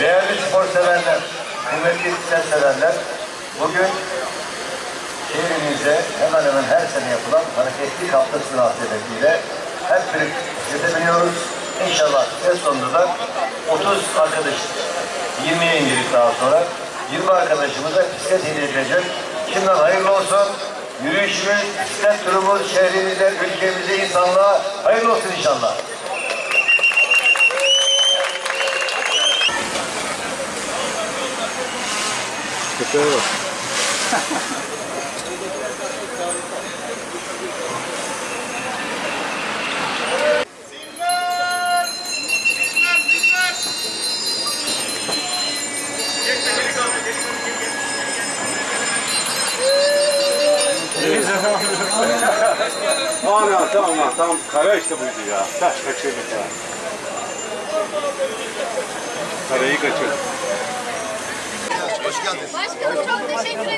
Değerli spor severler, kıymetli bisiklet severler, bugün şehrimizde hemen hemen her sene yapılan hareketli hafta sınavı birlikte bisiklete biniyoruz. İnşallah en sonunda da 30 arkadaş 20'ye indirdik daha sonra. 20 arkadaşımıza bisiklet hediye. Şimdiden hayırlı olsun. Yürüyüşümüz, bisiklet turumuz şehrimize, ülkemize, insanlığa hayırlı olsun inşallah. Aman ya tamam lan tamam kara işte buydu ya. Taş kaçırdık ya. Karayı kaçırdık. Başkanım çok teşekkür ederim.